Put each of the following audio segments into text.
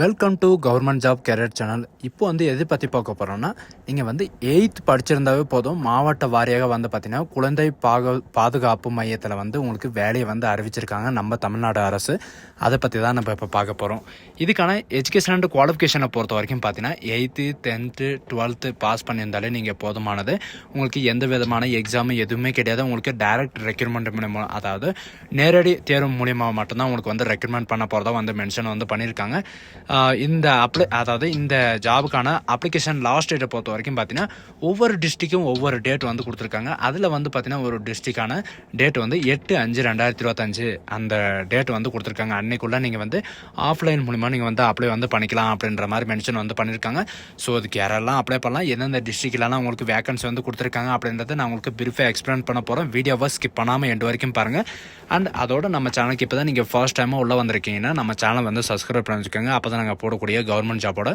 Welcome to government job career channel இப்போ வந்து எது பற்றி பார்க்க போகிறோம்னா நீங்கள் வந்து எயித் படிச்சிருந்தாவே போதும். மாவட்ட வாரியாக வந்து பார்த்தீங்கன்னா குழந்தை பாக பாதுகாப்பு மையத்தில் வந்து உங்களுக்கு வேலையை வந்து அறிவிச்சிருக்காங்க நம்ம தமிழ்நாடு அரசு. அதை பற்றி தான் நம்ம இப்போ பார்க்க போகிறோம் இதுக்கான எஜுகேஷன் அண்ட் குவாலிஃபிகேஷனை பொறுத்த வரைக்கும் பார்த்தீங்கன்னா எயித்து டென்த்து டுவெல்த்து பாஸ் பண்ணியிருந்தாலே நீங்கள் போதுமானது. உங்களுக்கு எந்த விதமான எக்ஸாமு எதுவுமே கிடையாது. உங்களுக்கு டைரக்ட் ரெக்ரூட்மெண்ட் மூலியமாக அதாவது நேரடி தேர்வு மூலியமாக மட்டும்தான் உங்களுக்கு வந்து ரெக்ரூட்மெண்ட் பண்ண போகிறதா வந்து மென்ஷன் வந்து பண்ணியிருக்காங்க. இந்த அப்ளை அதாவது இந்த ஜாபுக்கான அப்ளிகேஷன் லாஸ்ட் டேட்டை பொறுத்த வரைக்கும் பார்த்தீங்கன்னா ஒவ்வொரு டிஸ்ட்ரிக்கும் ஒவ்வொரு டேட் வந்து கொடுத்துருக்காங்க. அதில் வந்து பார்த்தீங்கன்னா ஒரு டிஸ்ட்ரிக்கான டேட் வந்து எட்டு அஞ்சு ரெண்டாயிரத்தி இருபத்தஞ்சு அந்த டேட் வந்து கொடுத்துருக்காங்க. அன்னைக்குள்ளே நீங்கள் வந்து ஆஃப்லைன் மூலிமா நீங்கள் வந்து அப்ளை வந்து பண்ணிக்கலாம் அப்படின்ற மாதிரி மென்ஷன் வந்து பண்ணியிருக்காங்க ஸோ அதுக்கு யாரெல்லாம் அப்ளை பண்ணலாம் எந்தெந்த டிஸ்ட்ரிக்ட்லாம் உங்களுக்கு வேகன்சி வந்து கொடுத்துருக்காங்க அப்படின்றத நான் உங்களுக்கு பிரிஃபாக எக்ஸ்பிளைன் பண்ண போகிறேன் வீடியோவை ஸ்கிப் பண்ணாமல் எண்டு வரைக்கும் பாருங்கள் அண்ட் அதோட நம்ம சேனலுக்கு இப்போ தான் நீங்கள் ஃபர்ஸ்ட் டைமாக உள்ளே வந்திருக்கீங்கன்னா நம்ம சேனல் வந்து சப்ஸ்கிரைப் பண்ணி வச்சுக்கோங்க. அப்போ தான் நாங்கள் போடக்கூடிய கவர்மெண்ட் ஜாபோட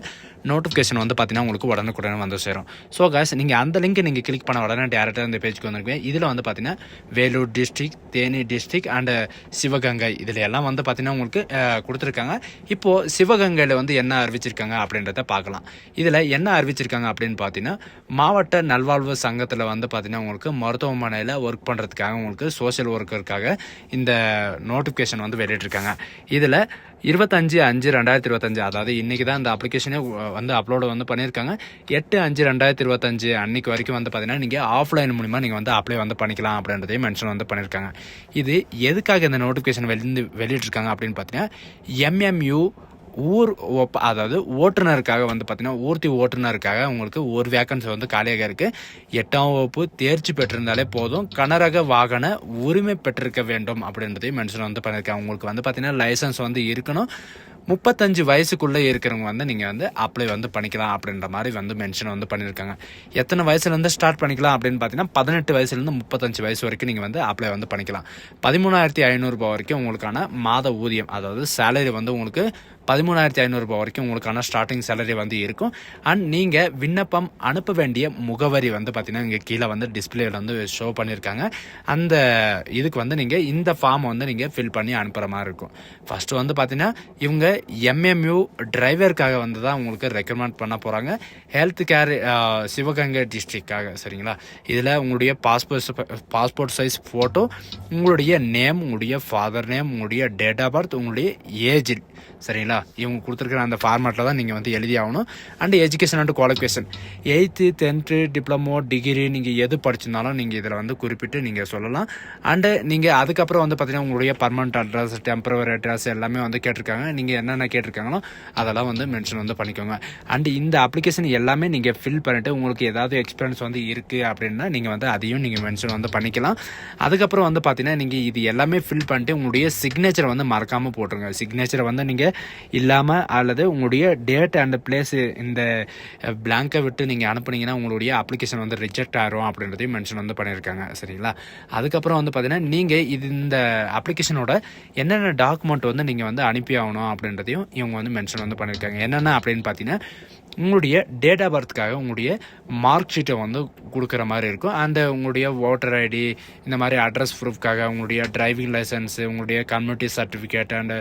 நோட்டிஃபிகேஷன் வந்து பார்த்தீங்கன்னா உங்களுக்கு உடனுக்குடனே வந்து சேரும். ஸோ காஸ் நீங்கள் அந்த லிங்க் நீங்கள் கிளிக் பண்ண உடனே டேரெக்டாக இந்த பேஜுக்கு வந்திருக்கீங்க இதில் வந்து பார்த்தீங்கன்னா Vellore district Theni district and Sivaganga இதில் எல்லாம் வந்து பார்த்தீங்கன்னா உங்களுக்கு கொடுத்துருக்காங்க. இப்போது சிவகங்கையில் வந்து என்ன அறிவிச்சிருக்காங்க அப்படின்றத பார்க்கலாம். இதில் என்ன அறிவிச்சிருக்காங்க அப்படின்னு பார்த்தீங்கன்னா மாவட்ட நல்வாழ்வு சங்கத்தில் வந்து பார்த்தீங்கன்னா உங்களுக்கு மருத்துவமனையில் ஒர்க் பண்ணுறதுக்காக உங்களுக்கு சோஷியல் ஒர்க்கருக்காக இந்த நோட்டிஃபிகேஷன் வந்து வெளியிட்டிருக்காங்க. இதில் இருபத்தஞ்சு அஞ்சு ரெண்டாயிரத்தி இருபத்தஞ்சு. அதாவது இன்றைக்கி தான் இந்த அப்ளிகேஷனே வந்து அப்லோடு வந்து பண்ணியிருக்காங்க. எட்டு அஞ்சு ரெண்டாயிரத்தி இருபத்தஞ்சு அன்னைக்கு வரைக்கும் வந்து பார்த்தீங்கன்னா நீங்கள் ஆஃப்லைன் மூலிமா நீங்கள் வந்து அப்ளை வந்து பண்ணிக்கலாம் அப்படின்றதையும் மென்ஷன் வந்து பண்ணியிருக்காங்க. இது எதுக்காக இந்த நோட்டிஃபிகேஷன் வெளிந்து வெளியிட்டிருக்காங்க அப்படின்னு பார்த்தீங்கன்னா எம்எம்யூ ஊர் ஒப்ப அதாவது ஓட்டுநருக்காக வந்து பார்த்தீங்கன்னா ஊர்த்தி ஓட்டுநருக்காக உங்களுக்கு ஒரு வேக்கன்சி வந்து காலியாக இருக்குது எட்டாம் வகுப்பு தேர்ச்சி பெற்றிருந்தாலே போதும். கனரக வாகன உரிமை பெற்றிருக்க வேண்டும் அப்படின்றதையும் மென்ஷன் வந்து பண்ணியிருக்காங்க. உங்களுக்கு வந்து பார்த்தீங்கன்னா லைசன்ஸ் வந்து இருக்கணும். முப்பத்தஞ்சு வயசுக்குள்ளே இருக்கிறவங்க வந்து நீங்கள் வந்து அப்ளை வந்து பண்ணிக்கலாம் அப்படின்ற மாதிரி வந்து மென்ஷன் வந்து பண்ணியிருக்காங்க. எத்தனை வயசுலேருந்து ஸ்டார்ட் பண்ணிக்கலாம் அப்படின்னு பார்த்தீங்கன்னா பதினெட்டு வயசுலேருந்து முப்பத்தஞ்சு வயசு வரைக்கும் நீங்கள் வந்து அப்ளை வந்து பண்ணிக்கலாம். பதிமூணாயிரத்தி ஐநூறுரூபா வரைக்கும் உங்களுக்கான மாத ஊதியம் அதாவது சேலரி வந்து உங்களுக்கு பதிமூணாயிரத்தி ஐநூறுரூபா வரைக்கும் உங்களுக்கான ஸ்டார்டிங் சேலரி வந்து இருக்கும். அண்ட் நீங்கள் விண்ணப்பம் அனுப்ப வேண்டிய முகவரி வந்து பார்த்தீங்கன்னா இங்கே கீழே வந்து டிஸ்பிளேயில் வந்து ஷோ பண்ணியிருக்காங்க அந்த இதுக்கு வந்து நீங்கள் இந்த ஃபார்ம் வந்து நீங்கள் ஃபில் பண்ணி அனுப்புகிற மாதிரி இருக்கும். ஃபஸ்ட்டு வந்து பார்த்தீங்கன்னா இவங்க எம்எம்யூ டிரைவருக்காக வந்து தான் உங்களுக்கு ரெக்கமெண்ட் பண்ண போகிறாங்க ஹெல்த் கேர் சிவகங்கை டிஸ்ட்ரிக்டாக சரிங்களா? இதில் உங்களுடைய பாஸ்போர்ட் பாஸ்போர்ட் சைஸ் ஃபோட்டோ உங்களுடைய நேம் உங்களுடைய ஃபாதர் நேம் உங்களுடைய டேட் ஆஃப் பர்த் உங்களுடைய ஏஜ் சரிங்களா? இவங்க கொடுத்துருக்குற அந்த ஃபார்மேட்டில் தான் நீங்கள் வந்து எழுதி ஆகணும். And education and qualification eighth tenth diploma degree நீங்கள் எது படிச்சிருந்தாலும் நீங்கள் இதில் வந்து குறிப்பிட்டு நீங்கள் சொல்லலாம். அண்டு நீங்கள் அதுக்கப்புறம் வந்து பார்த்தீங்கன்னா உங்களுடைய பர்மனண்ட் அட்ரஸ் டெம்பரவரி அட்ரஸ் எல்லாமே வந்து கேட்டிருக்காங்க. நீங்கள் என்னென்ன கேட்டிருக்காங்களோ அதெல்லாம் வந்து மென்ஷன் வந்து பண்ணிக்கோங்க. அண்டு இந்த அப்ளிகேஷன் எல்லாமே நீங்கள் ஃபில் பண்ணிவிட்டு உங்களுக்கு ஏதாவது எக்ஸ்பீரியன்ஸ் வந்து இருக்குது அப்படின்னா நீங்கள் வந்து அதையும் நீங்கள் மென்ஷன் வந்து பண்ணிக்கலாம். அதுக்கப்புறம் வந்து பார்த்தீங்கன்னா நீங்கள் இது எல்லாமே ஃபில் பண்ணிட்டு உங்களுடைய சிக்னேச்சரை வந்து மறக்காமல் போட்டுருங்க. சிக்னேச்சரை வந்து நீங்கள் இல்லாமல் அல்லது உங்களுடைய டேட் அண்ட் பிளேஸ் இந்த பிளாங்கை விட்டு நீங்கள் அனுப்புனீங்கன்னா உங்களுடைய அப்ளிகேஷன் வந்து ரிஜெக்ட் ஆகிரும் அப்படின்றதையும் மென்ஷன் வந்து பண்ணியிருக்காங்க. சரிங்களா? அதுக்கப்புறம் வந்து பார்த்தீங்கன்னா நீங்கள் இது இந்த அப்ளிகேஷனோட என்னென்ன டாக்குமெண்ட் வந்து நீங்கள் வந்து அனுப்பி ஆகணும் அப்படின்றதையும் இவங்க வந்து மென்ஷன் வந்து பண்ணியிருக்காங்க. என்னென்ன அப்படின்னு பார்த்தீங்கன்னா உங்களுடைய டேட் ஆஃப் பர்த்துக்காக உங்களுடைய மார்க் ஷீட்டை வந்து கொடுக்குற மாதிரி இருக்கும். அந்த உங்களுடைய ஓட்டர் ஐடி இந்த மாதிரி அட்ரஸ் ப்ரூஃப்காக உங்களுடைய டிரைவிங் லைசன்ஸ் உங்களுடைய community certificate and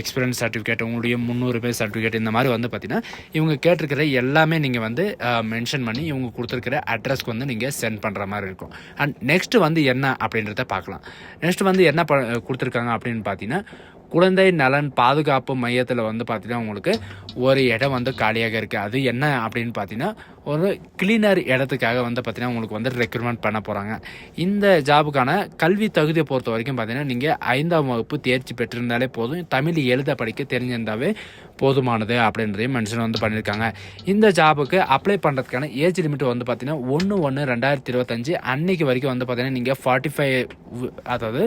experience certificate உங்களுடைய முந்நூறு பேர் சர்டிஃபிகேட் இந்த மாதிரி வந்து பார்த்தீங்கன்னா இவங்க கேட்டிருக்கிற எல்லாமே நீங்கள் வந்து uh, மென்ஷன் பண்ணி இவங்க கொடுத்துருக்கிற அட்ரஸ்க்கு வந்து நீங்கள் சென்ட் பண்ணுற மாதிரி இருக்கும். அண்ட் நெக்ஸ்ட்டு வந்து என்ன அப்படின்றத பார்க்கலாம். நெக்ஸ்ட் வந்து என்ன ப கொடுத்துருக்காங்க அப்படின்னு பார்த்தீங்கன்னா குழந்தை நலன் பாதுகாப்பு மையத்தில் வந்து பார்த்தீங்கன்னா உங்களுக்கு ஒரு இடம் வந்து காலியாக இருக்குது அது என்ன அப்படின்னு பார்த்தீங்கன்னா ஒரு கிளீனர் இடத்துக்காக வந்து பார்த்தீங்கன்னா உங்களுக்கு வந்து ரெக்ரூட்மெண்ட் பண்ண போகிறாங்க இந்த ஜாபுக்கான கல்வி தகுதியை பொறுத்த வரைக்கும் பார்த்தீங்கன்னா நீங்கள் ஐந்தாம் வகுப்பு தேர்ச்சி பெற்றிருந்தாலே போதும். தமிழ் எழுத படிக்க தெரிஞ்சிருந்தாவே போதுமானது அப்படின்றதையும் மென்ஷன் வந்து பண்ணியிருக்காங்க இந்த ஜாபுக்கு அப்ளை பண்ணுறதுக்கான ஏஜ் லிமிட் வந்து பார்த்தீங்கன்னா ஒன்று ஒன்று ரெண்டாயிரத்தி இருபத்தஞ்சு அன்னைக்கு வரைக்கும் வந்து பார்த்தீங்கன்னா நீங்கள் ஃபார்ட்டி ஃபைவ் அதாவது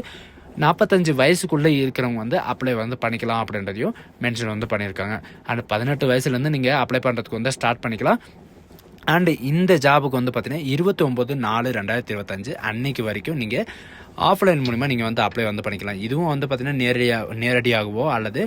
நாற்பத்தஞ்சு வயசுக்குள்ளே இருக்கிறவங்க வந்து அப்ளை வந்து பண்ணிக்கலாம் அப்படின்றதையும் மென்ஷன் வந்து பண்ணியிருக்காங்க. அண்ட் பதினெட்டு வயசுலேருந்து நீங்கள் அப்ளை பண்ணுறதுக்கு வந்து ஸ்டார்ட் பண்ணிக்கலாம். அண்டு இந்த ஜாபுக்கு வந்து பார்த்தீங்கன்னா இருபத்தி ஒம்பது நாலு ரெண்டாயிரத்தி இருபத்தஞ்சு அன்னைக்கு வரைக்கும் நீங்கள் ஆஃப்லைன் மூலிமா நீங்கள் வந்து அப்ளை வந்து பண்ணிக்கலாம். இதுவும் வந்து பார்த்தீங்கன்னா நேரடியாக நேரடியாகவோ அல்லது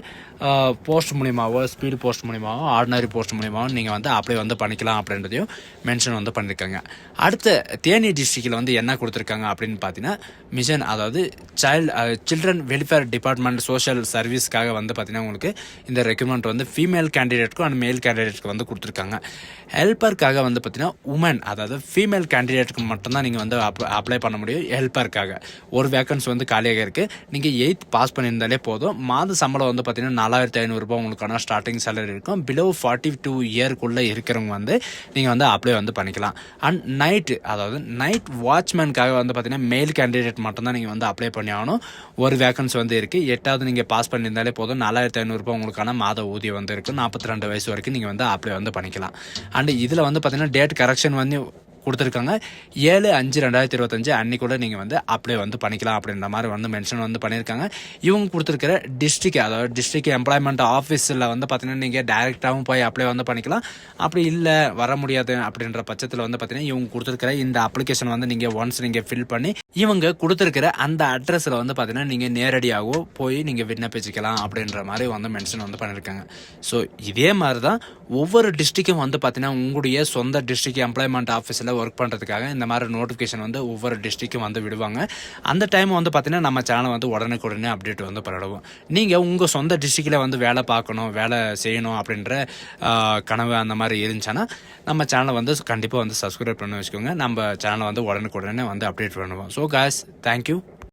போஸ்ட் மூலியமாவோ ஸ்பீடு போஸ்ட் மூலிமாவோ ஆர்டினரி போஸ்ட் மூலிமாவோ நீங்கள் வந்து அப்ளை வந்து பண்ணிக்கலாம் அப்படின்றதையும் மென்ஷன் வந்து பண்ணியிருக்காங்க அடுத்த தேனி டிஸ்ட்ரிக்டில் வந்து என்ன கொடுத்துருக்காங்க அப்படின்னு பார்த்தீங்கன்னா மிஷன் அதாவது child children welfare department social சர்வீஸ்க்காக வந்து பார்த்திங்கன்னா உங்களுக்கு இந்த ரெக்யூர்மெண்ட் வந்து ஃபீமேல் கேண்டிடேட்க்கும் அண்ட் மேல் கேண்டிடேட்க்கு வந்து கொடுத்துருக்காங்க. ஹெல்ப்பருக்காக வந்து பார்த்திங்கன்னா உமன் அதாவது ஃபீமேல் கேண்டிடேட்டுக்கு மட்டும்தான் நீங்கள் வந்து அப்ளை பண்ண முடியும். ஹெல்ப்பருக்காக ஒரு வேக்கன்ஸ் வந்து காலியாக இருக்குது நீங்கள் எயித் பாஸ் பண்ணியிருந்தாலே போதும். மாத சம்பளம் வந்து பார்த்தீங்கன்னா நாலாயிரத்தி ஐநூறுரூபா உங்களுக்கான ஸ்டார்டிங் சேலரி இருக்கும். பிலோ ஃபார்ட்டி டூ இயர்க்குள்ளே இருக்கிறவங்க வந்து நீங்கள் வந்து அப்ளை வந்து பண்ணிக்கலாம். அண்ட் நைட்டு அதாவது நைட் வாட்ச்மேனுக்காக வந்து பார்த்தீங்கன்னா மேல் கேண்டிடேட் மட்டும்தான் நீங்கள் வந்து அப்ளை பண்ணி ஆகணும். ஒரு வேக்கன்ஸ் வந்து இருக்குது எட்டாவது நீங்கள் பாஸ் பண்ணியிருந்தாலே போதும். நாலாயிரத்தி ஐநூறுரூபா உங்களுக்கான மாத ஊதியம் வந்து இருக்கும் நாற்பத்தி ரெண்டு வயசு வரைக்கும் நீங்கள் வந்து அப்ளை வந்து பண்ணிக்கலாம். அண்ட் இதில் வந்து பார்த்தீங்கன்னா டேட் கரெக்ஷன் வந்து கொடுத்துருக்காங்க. ஏழு அஞ்சு ரெண்டாயிரத்தி இருபத்தஞ்சு அன்னைக்குள்ள நீங்கள் வந்து அப்ளை வந்து பண்ணிக்கலாம் அப்படின்ற மாதிரி வந்து மென்ஷன் வந்து பண்ணியிருக்காங்க. இவங்க கொடுத்துருக்கிற டிஸ்ட்ரிக்ட் அதாவது டிஸ்ட்ரிக்ட் எம்ப்ளாய்மெண்ட் ஆஃபீஸில் வந்து பார்த்தீங்கன்னா நீங்கள் டைரெக்டாகவும் போய் அப்ளை வந்து பண்ணிக்கலாம். அப்படி இல்லை வர முடியாது அப்படின்ற பட்சத்தில் வந்து பார்த்தீங்கன்னா இவங்க கொடுத்துருக்கிற இந்த அப்ளிகேஷன் வந்து நீங்கள் ஒன்ஸ் நீங்கள் ஃபில் பண்ணி இவங்க கொடுத்துருக்கிற அந்த அட்ரஸில் வந்து பார்த்தீங்கன்னா நீங்கள் நேரடியாகவோ போய் நீங்கள் விண்ணப்பிச்சுக்கலாம் அப்படின்ற மாதிரி வந்து மென்ஷன் வந்து பண்ணியிருக்காங்க. ஸோ இதே மாதிரி தான் ஒவ்வொரு டிஸ்ட்ரிக்கும் வந்து பார்த்தீங்கன்னா உங்களுடைய சொந்த டிஸ்ட்ரிக்ட் எம்ப்ளாய்மெண்ட் ஆஃபீஸில் ஒர்க் பண்ணுறதுக்காக இந்த மாதிரி நோட்டிஃபிகேஷன் வந்து ஒவ்வொரு டிஸ்ட்ரிக்கும் வந்து விடுவாங்க. அந்த டைம் வந்து பார்த்திங்கன்னா நம்ம சேனல் வந்து உடனுக்குடனே அப்டேட் வந்து பரவும் நீங்கள் உங்கள் சொந்த டிஸ்ட்ரிக்டில் வந்து வேலை பார்க்கணும் வேலை செய்யணும் அப்படின்ற கனவு அந்த மாதிரி இருந்துச்சுன்னா நம்ம சேனலை வந்து கண்டிப்பாக வந்து சப்ஸ்கிரைப் பண்ணி வச்சுக்கோங்க. நம்ம சேனலை வந்து உடனுக்குடனே வந்து அப்டேட் பண்ணுவோம். So cos thank you